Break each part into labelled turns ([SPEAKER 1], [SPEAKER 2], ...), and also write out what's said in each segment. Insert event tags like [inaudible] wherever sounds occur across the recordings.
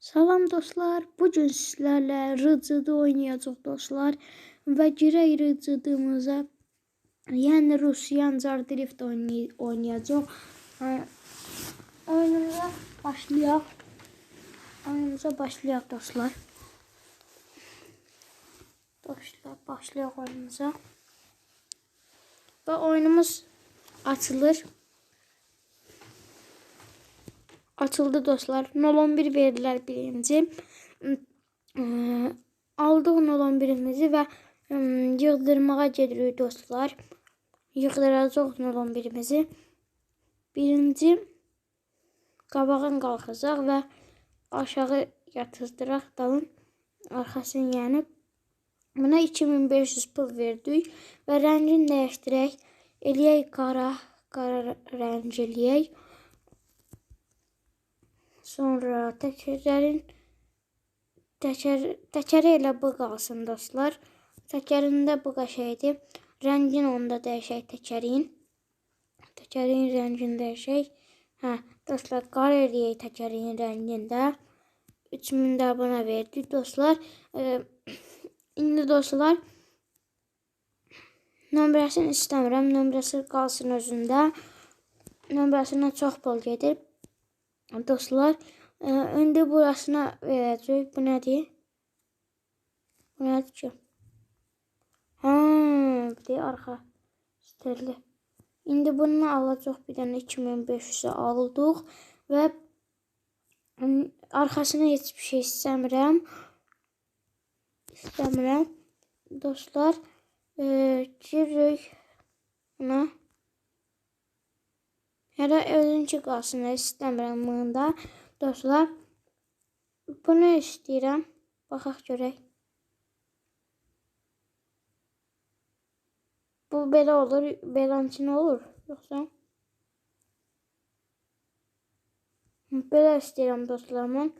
[SPEAKER 1] Salam dostlar. Bugün sizlərlə rıcıdı oynayacaq dostlar və girək rıcıdımıza. Yəni Rusiyan Car Drift oynay oynayacaq. Oyunumuza başlayaq. Oyunumuza başlayaq dostlar. Dostlar başlayaq oyunumuza. Və oyunumuz açılır. Açıldı dostlar. 011 verdiler birinci. Eee, Aldıq 011-imizi və ım, yığdırmağa gedirik dostlar. Yığdıracaq 011-imizi. Birinci qabağın qalxacaq və aşağı yatızdıraq dalın arxasını yəni. Buna 2500 pul verdik və rəngini dəyişdirək. Eləyək qara, qara rəng eləyək. Sonra təkərlərin təkər təkəri elə bu qalsın dostlar. Təkərində bu qəşəydi. Rəngin onda dəyişək təkərin. Təkərin rəngini dəyişək. Hə, dostlar qara eləyək təkərin rəngində. 3000 də buna verdik dostlar. Ee, [clears throat] indi dostlar nömrəsini istəmirəm. Nömrəsi qalsın özündə. Nömrəsinə çox pul gedir. Dostlar, e, indi burasına verəcək. Bu nədir? Bu nədir ki? Hə, bir də arxa sterli. İndi bunu alacaq bir dənə 2500-ə aldıq və arxasına heç bir şey istəmirəm. İstəmirəm. Dostlar, e, giririk buna. Hələ özünki qalsın, istəmirəm bunu da. Dostlar, bunu istəyirəm. Baxaq görək. Bu belə olur, beləncə nə olur? Yoxsa? Belə istəyirəm dostlar mən.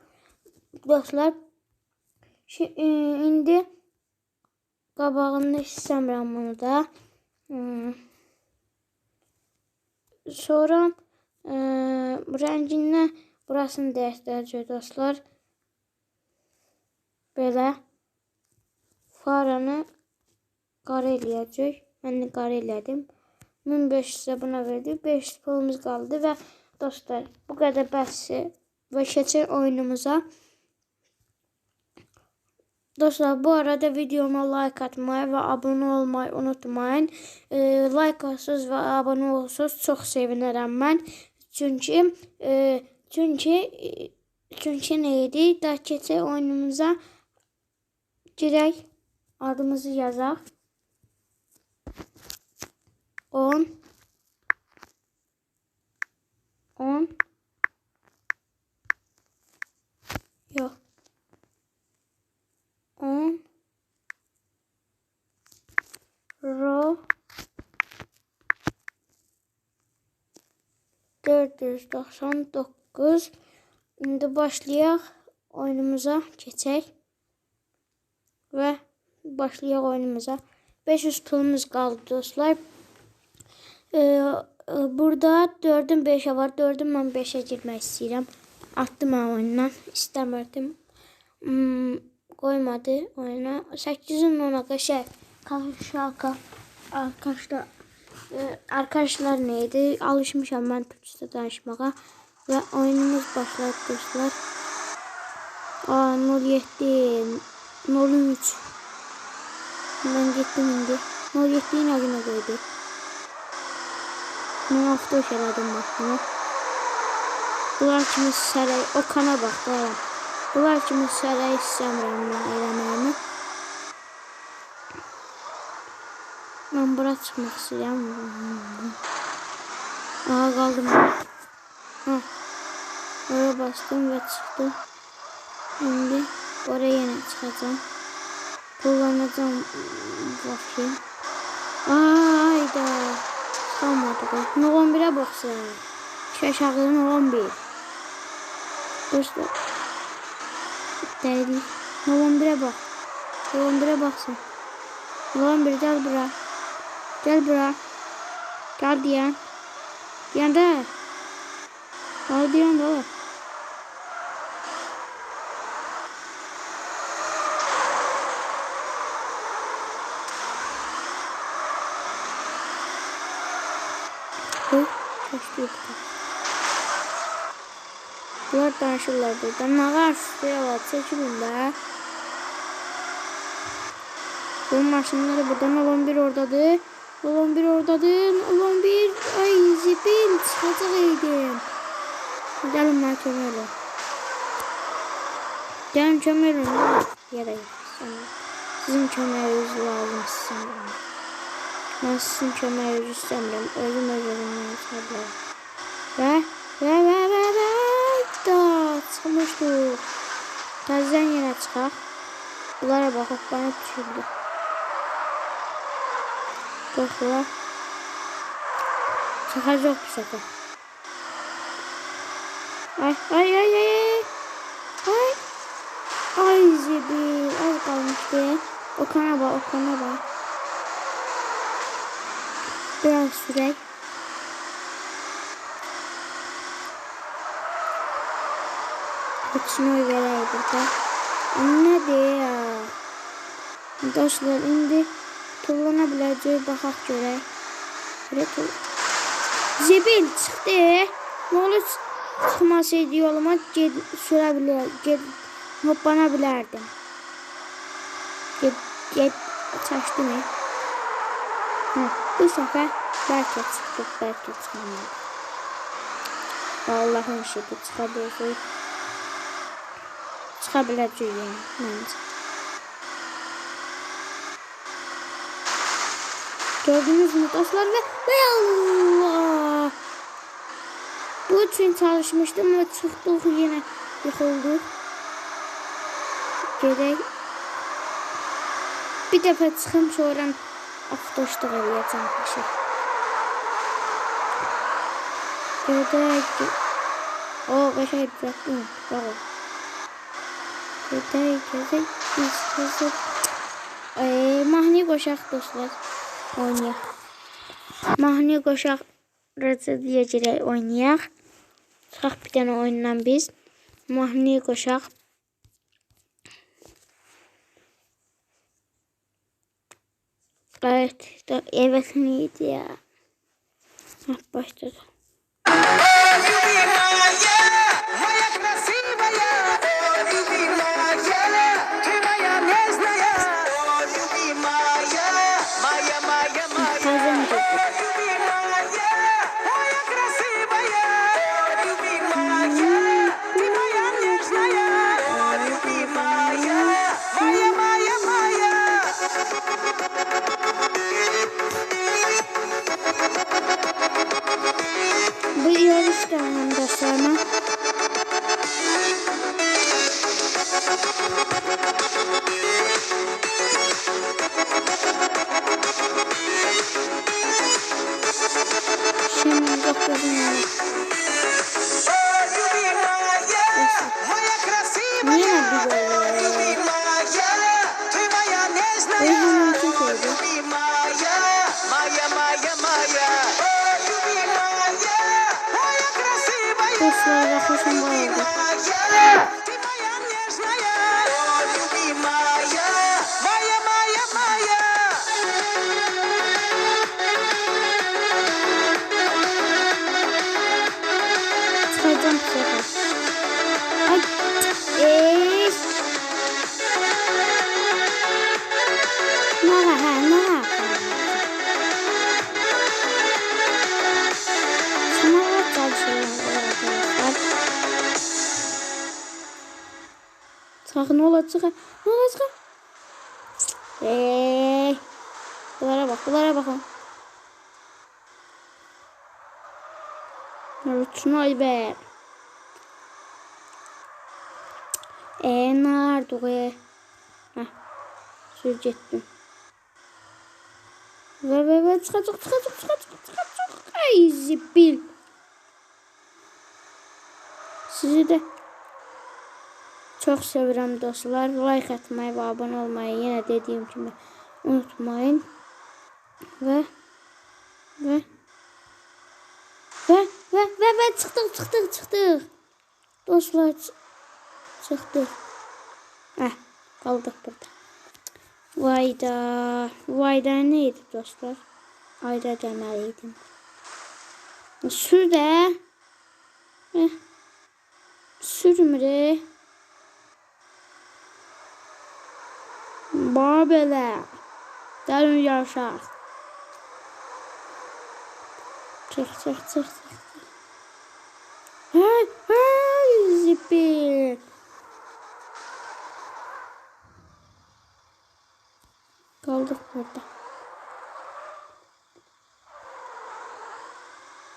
[SPEAKER 1] Dostlar, şi- e, indi qabağında istəmirəm bunu da. Hmm. Sonra e, rənginə burasını dəyişdirəcək dostlar. Belə faranı qara eləyəcək. Mən də qara elədim. 1500-ə buna verdik. 500 pulumuz qaldı və dostlar bu qədər bəsdir. Və keçək oyunumuza. Dostlar bu arada videoma like atmayı və abunə olmayı unutmayın. E, like olsuz və abunə olsuz çox sevinərəm mən. Çünki e, çünki e, çünki nə idi? Da keçək oyunumuza girək. Adımızı yazaq. 10 10 Yox. 10 Ro 499 İndi başlayaq oyunumuza keçək və başlayaq oyunumuza. 500 pulumuz qaldı dostlar. Ee, e, burada 4-ün 5'e var. 4'ün mən 5'ə girmək istəyirəm. Atdım oyundan. İstəmirdim. Hmm, koymadı oyuna. 8'in 10'a şey şaka arkadaşlar e, arkadaşlar neydi? Alışmışam ben Türkçe danışmağa ve oyunumuz başladı dostlar. Aa 07 03 Ben gittim indi. 07'yi nə günə qoydu? Mən avto elədim maşını. Bunlar kimi sərək, o kana bax, dayan. Bunlar kimi sərək istəmirəm mən eləməyimi. Mən bura çıxmaq istəyirəm. Aha, qaldım. Ha. Oraya bastım və çıxdım. İndi oraya yenə çıxacağım. Kullanacağım bakayım. Ayda. Ne 11'e baksın. Şaşağının 11. Dostlar. Dəlilik. Nolan 1-ə bax. Nolan 1-ə baxsın. Nolan 1 gəl bura. Gəl bura. Gəl deyən. Deyəndə. Onu deyəndə olur. Ой, что это? Bunlar danışırlar burada. Nə var? Suya çəkilin də. Bu maşınları buradan olan bir oradadır. Olan bir oradadır. Olan bir ay zibil çıxacaq idim. Olun. Gəlin kömək olun. Yerə sana. Sizin köməyiniz lazım sizin. Mən sizin köməyinizi istəmirəm. Özüm öz özümdən çıxarım. Və və və və və da çıxmışdıq. Təzədən yenə çıxaq. Bunlara baxıb bana düşürdü. Baxıla. Çıxacaq bu səfər. Ay ay ay ay. Ay. Ay zibil. Az kalmıştı. Okana bak okana bak. Biraz sürek. Oy vereyim burada. Nedir ya? Dostlar indi tullanabileceği bakaq görək. Böyle tull Zibil çıxdı. Ne olur çıxmasaydı yoluma ged sürə bilər, ged hoppana bilərdim. Ged, ged çaşdı mı? Hı, bu səfər bəlkə çıxdıq, bəlkə çıxmamadıq. Allah'ın şıkkı çıkabilirsek. Çıkabileceğim bence. Gördünüz mü dostlar ve Allah. Bu için çalışmıştım ve çıktık yine yıkıldık. Gerek bir defa çıxım sonra avtoşluq eləyəcəm paşa. Gedək. O, qəşəng düzəltdim. Sağ ol. Biz hızlı. Ee, mahnı qoşaq dostlar. Oynayaq. Mahnı qoşaq. Deyəcək oynayaq. Çıxaq bir dənə oyundan biz. Mahnı qoşaq. Evet, evet neydi ya? Hah, başladı. слышно было. Çıkak ne olacak? Ne olacak? Eee. Bunlara bak bunlara bakın. Sniper. E nerede o? Heh. Söz ettim. Ve ve ve çıkacak çıkacak çıkacak çıkacak. Ay zibil. Sizi de çok seviyorum dostlar. Like atmayı ve abone olmayı yine dediğim gibi unutmayın. Ve ve ve ve ve ve çıktık çıktık çıktık. Dostlar çı- çıktık. Heh, kaldık burada. Vayda. Vayda neydi dostlar? Ayda demeliydim. Sür də. Eh. Sürmürü. Bax belə. Dərin yavşaq. Çıx, çıx, çıx, çıx. Hey, hey, zipi. Kaldık burada.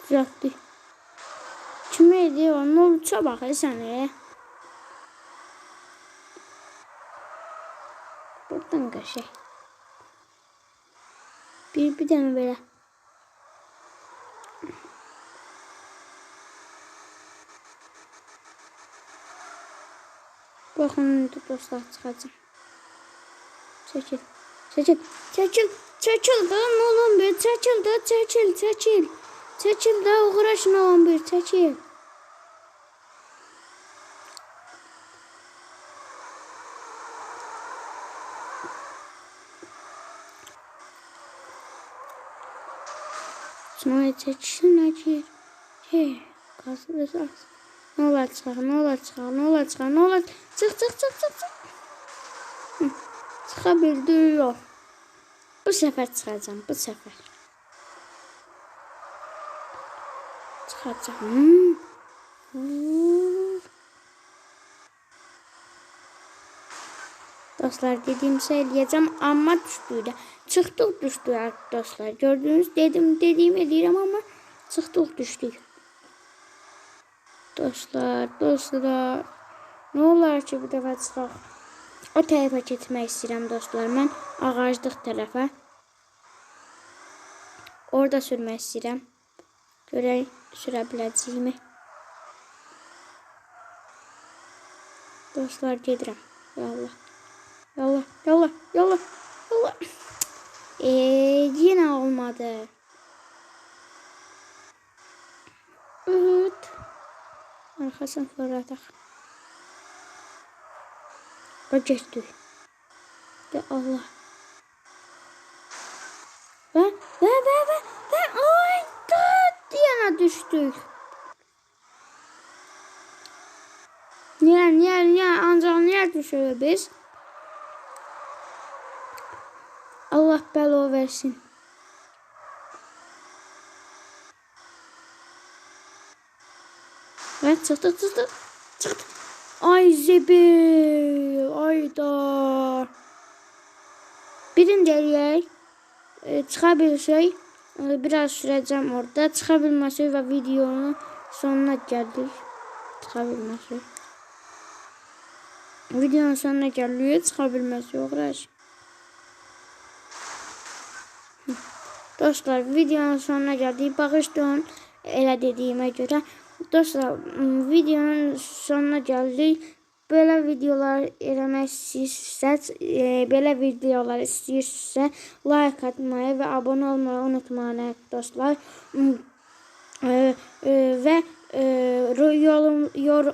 [SPEAKER 1] Düzeltti. Kime ediyor? Ne olursa bak ya Buradan kaçay. Bir bir tane böyle. Bakın dostlar çıxacaq. Çəkil. Çəkil. Çəkil. Çəkil də nə olan bir çəkil də çəkil, çəkil. Çəkil də uğraşın olan bir çəkil. Çəkilsin çəkil. Hey, qazı da Ne çıxar, ne çıxar, ne çıxar, ne olar. Çıx, çıx, çıx, çıx, çıx. Hı, Çıxa bildi, yox. Bu səfər çıxacağam, bu səfər. Çıxacağam. Hmm. Hmm. Dostlar dediğim şey eləyəcəm, amma düşdü də. Çıxdıq düşdük dostlar. Gördünüz, dedim, dediyimi eləyirəm, amma çıxdıq düşdük. Dostlar, dostlar. Ne olar ki bir dəfə çıxaq. O tərəfə getmək istəyirəm dostlar. Mən ağaclıq tərəfə. Orada sürmək istəyirəm. Görək sürə biləcəyimi. Dostlar gedirəm. Yallah. Yallah, yallah, yallah, yallah. Eee, yine olmadı. Evet. Arkasını fırlatak. Geçti. De Allah. Ve ve ve ve ve ay tat yana düştük. Niye niye niye ancak niye düşüyor biz? Allah belo versin. Ve çıktık çıktık. Çıktık. Ay zebil. Ayda. Birinci eləyək. E, çıxa bilsək. E, biraz sürəcəm orada. Çıxa bilməsək və videonun sonuna gəldik. Çıxa bilməsək. Videonun sonuna gəlirik. Çıxa bilməsək. Uğraş. Dostlar videonun sonuna geldik. Bağışlayın elə dediyimə görə. Dostlar videonun sonuna gəldik. Belə videolar eləmək istəyirsinizsə, e, belə videolar istəyirsinizsə, like atmayı və abunə olmayı unutmayın dostlar. E, e, e, yorum, yor,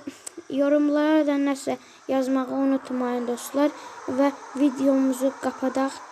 [SPEAKER 1] yorumlara da nəsə yazmağı unutmayın dostlar və videomuzu qapadaq.